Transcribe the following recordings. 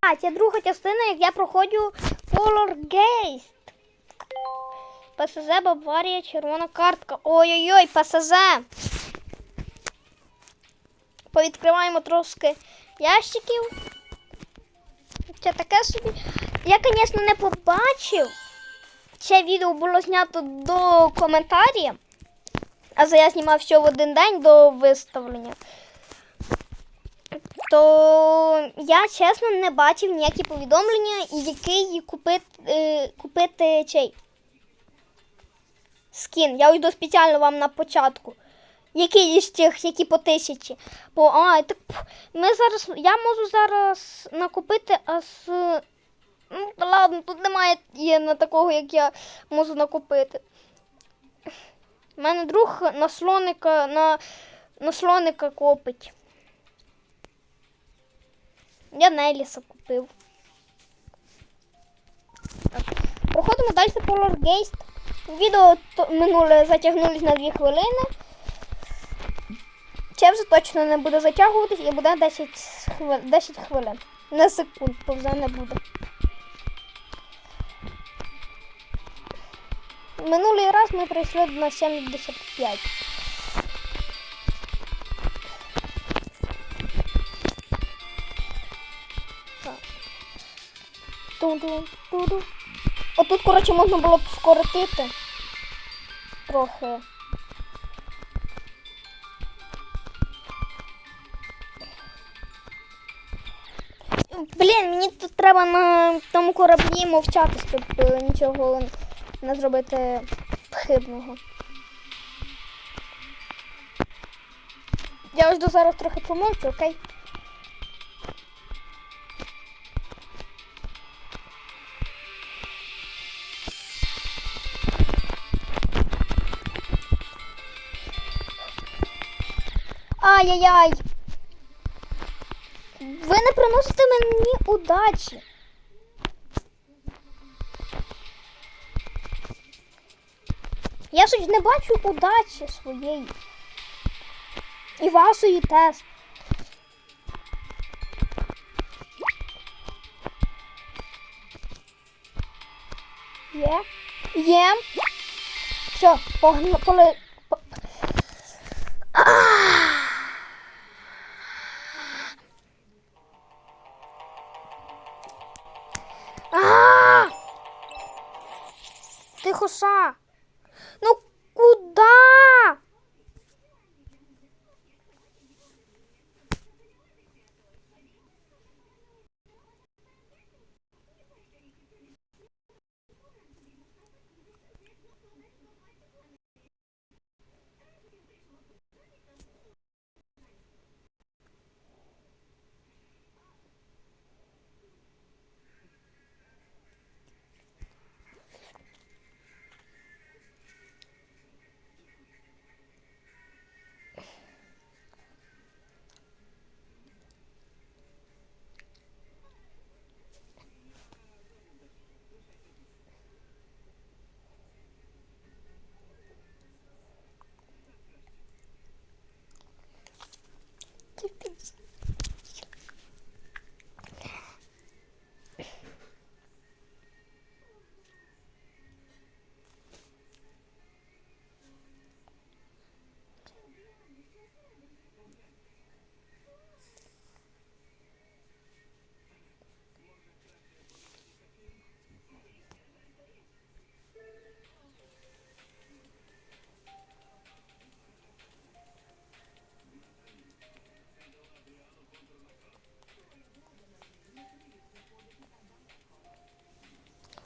А, це друга частина, як я проходжу Poltergeist. ПСЗ, Баварія, червона картка. Ой-ой-ой, ПСЗ. Повідкриваємо трошки ящиків. Це таке собі. Я, звісно, не побачив. Це відео було знято до коментарів. А за я знімав все в один день до виставлення. То я чесно не бачив ніякі повідомлення, який купити, е, купити цей скін. Я йду спеціально вам на початку. Який із тих, які по тисячі. Бо, а, так ми зараз. Я можу зараз накупити аж. е, Ну, ладно, тут немає є на такого, як я можу накупити. У мене друг на слоника, на, на слоника копить. Я Неліса купив. Так. Проходимо далі по Лоргейст. Відео минуле затягнулись на 2 хвилини. Це вже точно не буде затягуватись і буде 10 хвилин. 10 хвилин. Не секунд, бо вже не буде. Минулий раз ми прийшли на 75. Отут, коротше, можна було б скоротити. Трохи. Блін, мені тут треба на тому кораблі мовчати, щоб е, нічого не зробити хибного. Я ось до зараз трохи помовчу, окей? Ай-яй-яй! Ви не приносите мені удачі. Я щось не бачу удачі своєї. І вашої теж. Є. Є. Все, погнали. Тихо, ша. Ну куда?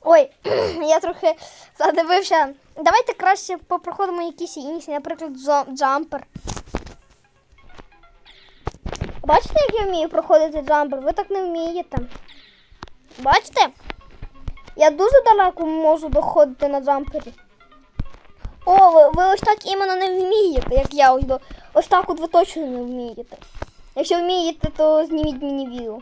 Ой, я трохи задивився. Давайте краще попроходимо якісь інші, наприклад, джампер. Бачите, як я вмію проходити джампер? Ви так не вмієте. Бачите? Я дуже далеко можу доходити на джампері. О, ви, ви ось так іменно не вмієте, як я ось до. Ось так от ви точно не вмієте. Якщо вмієте, то зніміть мені відео.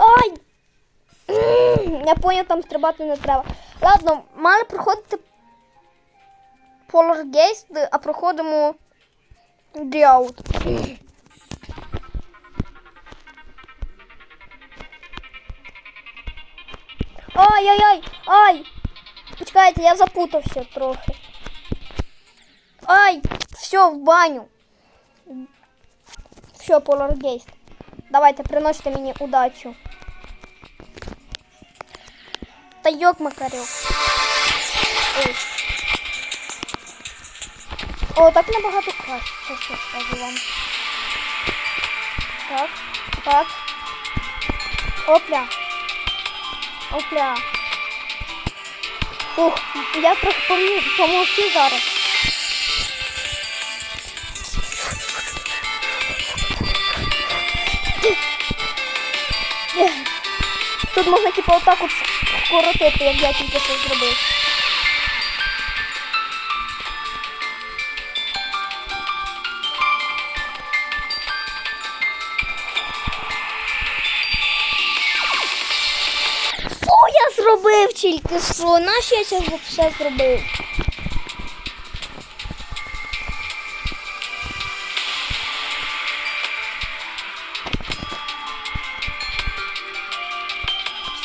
Ай! Я поняв, там стрибати не треба. Ладно, мали проходити Поларгейст, а проходимо Діаут. Ай-яй-яй! Ай! Почекайте, я запутався трохи. Ай! Все, в баню. Все, Поларгейст. Давайте, приносите мені удачу. Та йок макарьок. Ой. О, так набагато краще, чесно скажу вам. Так, так. Опля. Опля. Ух, я трохи помовчу зараз. Тут можна типу отак от скоротити, як я тільки що зробив. Що я зробив тільки що? Нащо я це все зробив?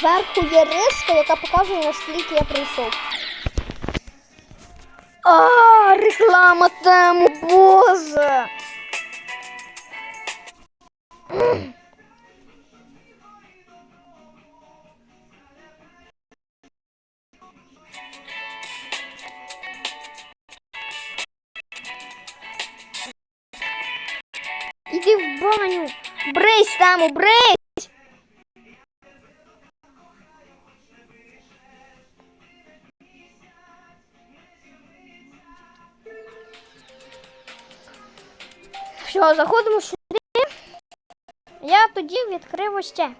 Зверху є риска, яка показує, наскільки я прийшов. А, реклама тему, боже. Іди в баню. Брись, тему, брись. Все, заходимо сюди. Я тоді відкрив ось це.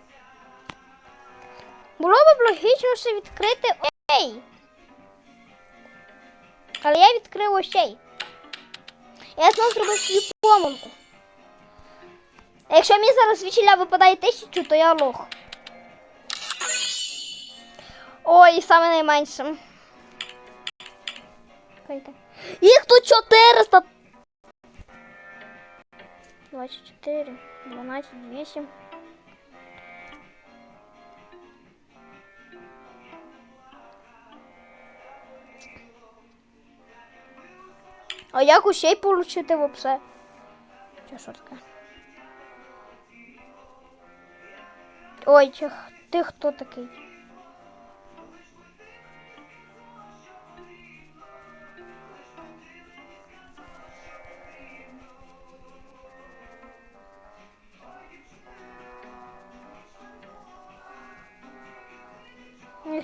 Було б логічно ще відкрити ой. Але я відкрив ось цей. Я знову зробив свою помилку. Якщо мені зараз звідчиля випадає тисячу, то я лох. Ой, саме найменше. Їх тут 400. 24, 12, 8. А як усей получити вообще? Що що таке? Ой, чи ти хто такий?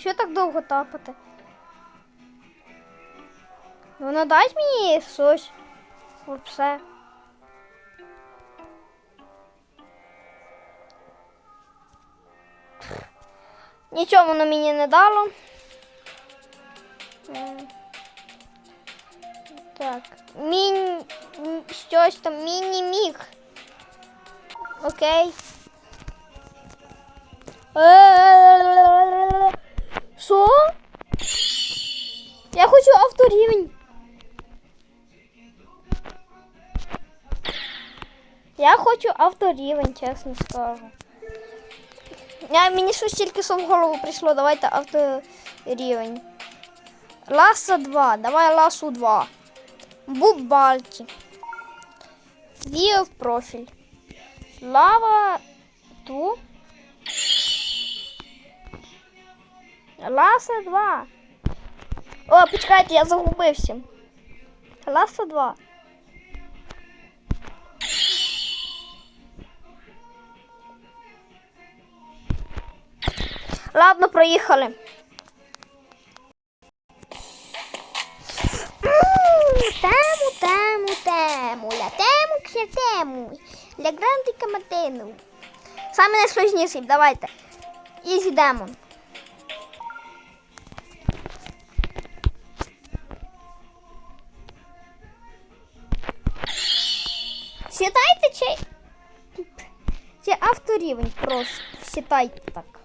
Якщо так довго тапати. Воно дасть мені щось. Все. Нічого воно мені не дало. Так. Мінь... Щось там міні-міг. Окей. Е-е-е-е-е-е. Що? Я хочу авторівень. Я хочу авторівень, чесно скажу. Я, мені щось тільки що в голову прийшло. Давайте авторівень. Ласа 2. Давай ласу 2. Буб Бальті. Віо в профіль. Лава ту. Ласа 2. О, почекайте, я загубився. Ласа 2. Ладно, проїхали. Тему, тему, тему, ля тему, кся тему, ля гранди каматену. Саме найсложніший, давайте. Ізі демон. Сідайте чи... Чи авторівень просто. Сідайте так.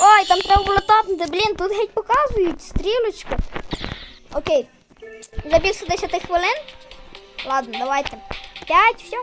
Ой, там треба було тапнути. Блін, тут геть показують стрілочку. Окей. За більше 10 хвилин. Ладно, давайте. 5, все.